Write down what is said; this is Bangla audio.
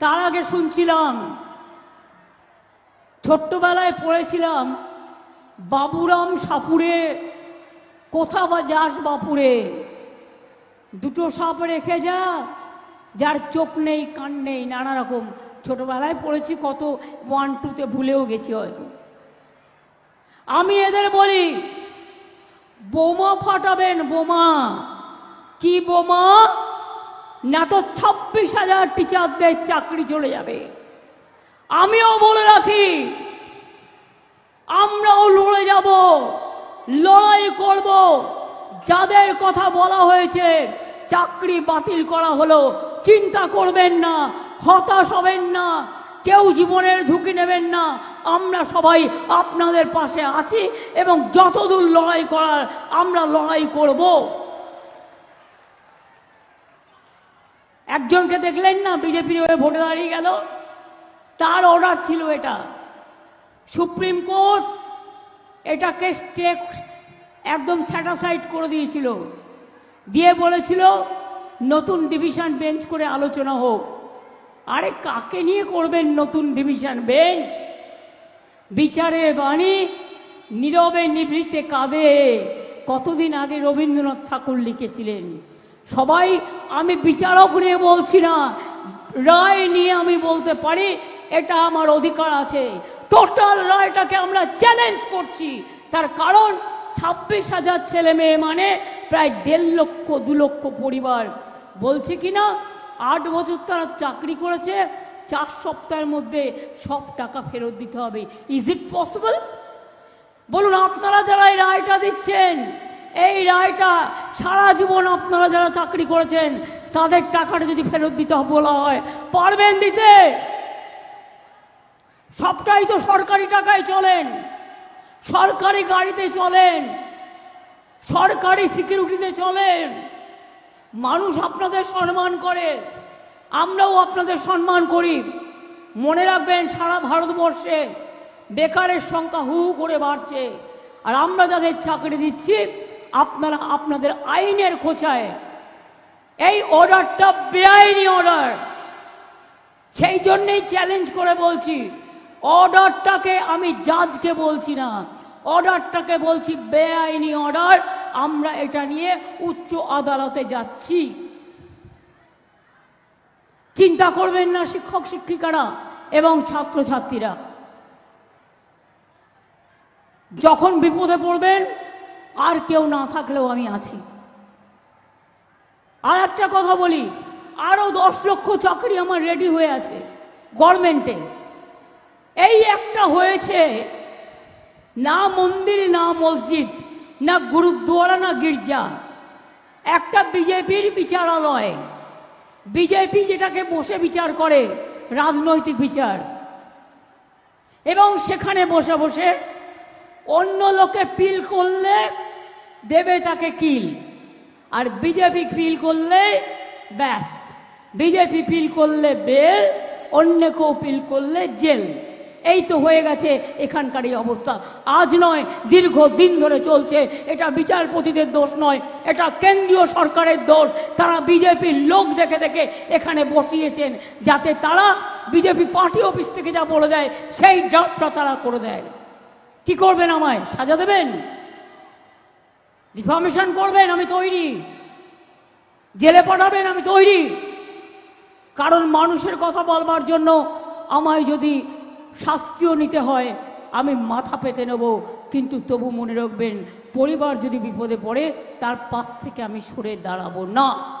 তার আগে শুনছিলাম, ছোট্টবেলায় পড়েছিলাম, বাবুরাম সাপুরে, কোথা বা যাস বাপুরে? দুটো সাপ রেখে যা, যার চোখ নেই, কান নেই, নানা রকম। ছোটবেলায় পড়েছি কত ওয়ান টুতে ভুলেও গেছি হয়তো। আমি এদের বলি, বোমা ফাটাবেন বোমা। কি বোমা? না তো ছাব্বিশ হাজার টিচারদের চাকরি চলে যাবে। আমিও বলে রাখি, আমরাও লড়ে যাব, লড়াই করব। যাদের কথা বলা হয়েছে, চাকরি বাতিল করা হলো, চিন্তা করবেন না, হতাশ হবেন না, কেউ জীবনের ঝুঁকি নেবেন না। আমরা সবাই আপনাদের পাশে আছি এবং যতদূর লড়াই করার আমরা লড়াই করব। একজনকে দেখলেন না, বিজেপির হয়ে ভোটে দাঁড়িয়ে গেল। তার অর্ডার ছিল এটা। সুপ্রিম কোর্ট এটাকে স্টেক একদম স্যাটাসাইড করে দিয়েছিল। দিয়ে বলেছিল, নতুন ডিভিশন বেঞ্চ করে আলোচনা হোক। আরে, কাকে নিয়ে করবেন নতুন ডিভিশন বেঞ্চ বিচারের বাণী নীরবে নিভৃতে কাঁদে কতদিন আগে রবীন্দ্রনাথ ঠাকুর লিখেছিলেন সবাই, আমি বিচারক নিয়ে বলছি না, রায় নিয়ে আমি বলতে পারি, এটা আমার অধিকার আছে। টোটাল রায়টাকে আমরা চ্যালেঞ্জ করছি। তার কারণ, ছাব্বিশ হাজার ছেলে মেয়ে মানে প্রায় দেড় লক্ষ, দু লক্ষ পরিবার। বলছে কি না, আট বছর তারা চাকরি করেছে, চার সপ্তাহের মধ্যে সব টাকা ফেরত দিতে হবে। ইজ ইট পসিবল বলুন, আপনারা যারা এই রায়টা দিচ্ছেন এই রায়টা সারা জীবন আপনারা যারা চাকরি করেছেন, তাদের টাকাটা যদি ফেরত দিতে বলা হয়, পারবেন দিতে? সবটাই তো সরকারি টাকায় চলেন, সরকারি গাড়িতে চলেন, সরকারি সিকিউরিটিতে চলেন। মানুষ আপনাদের সম্মান করে, আমরাও আপনাদের সম্মান করি। মনে রাখবেন, সারা ভারতবর্ষে বেকারের সংখ্যা হু করে বাড়ছে, আর আমরা যাদের চাকরি দিচ্ছি আপনারা আপনাদের আইনের খোঁচায় এই অর্ডারটা বেআইনি অর্ডার। সেই জন্যেই চ্যালেঞ্জ করে বলছি, অর্ডারটাকে আমি জাজকে বলছি না, অর্ডারটাকে বলছি বেআইনি অর্ডার, আমরা এটা নিয়ে উচ্চ আদালতে যাচ্ছি। চিন্তা করবেন না শিক্ষক শিক্ষিকারা এবং ছাত্রছাত্রীরা। যখন বিপদে পড়বেন আর কেউ না থাকলেও আমি আছি। আর একটা কথা বলি আরও দশ লক্ষ চাকরি আমার রেডি হয়ে আছে গভর্নমেন্টে এই একটা হয়েছে, না মন্দির, না মসজিদ, না গুরুদ্বারা, না গির্জা। একটা বিজেপির বিচারালয়। বিজেপি যেটাকে বসে বিচার করে, রাজনৈতিক বিচার। এবং সেখানে বসে বসে অন্য লোকে পিল করলে দেবে তাকে কিল আর বিজেপি ফিল করলে ব্যাস। বিজেপি ফিল করলে বেল অন্য কেউ ফিল করলে জেল এই তো হয়ে গেছে এখানকার এই অবস্থা। আজ নয় দীর্ঘ দিন ধরে চলছে। এটা বিচারপতিদের দোষ নয়, এটা কেন্দ্রীয় সরকারের দোষ। তারা বিজেপির লোক দেখে দেখে এখানে বসিয়েছেন, যাতে তারা বিজেপি পার্টি অফিস থেকে যা বলে দেয়, সেই ড্রাফটটা তারা করে দেয়। কি করবেন আমায়? সাজা দেবেন? রিফর্মেশন করবেন, আমি তৈরি। জেলে পাঠাবেন, আমি তৈরি। কারণ মানুষের কথা বলবার জন্য আমায় যদি শাস্তিও নিতে হয়, আমি মাথা পেতে নেব। কিন্তু তবু মনে রাখবেন, পরিবার যদি বিপদে পড়ে, তার পাশ থেকে আমি সরে দাঁড়াবো না।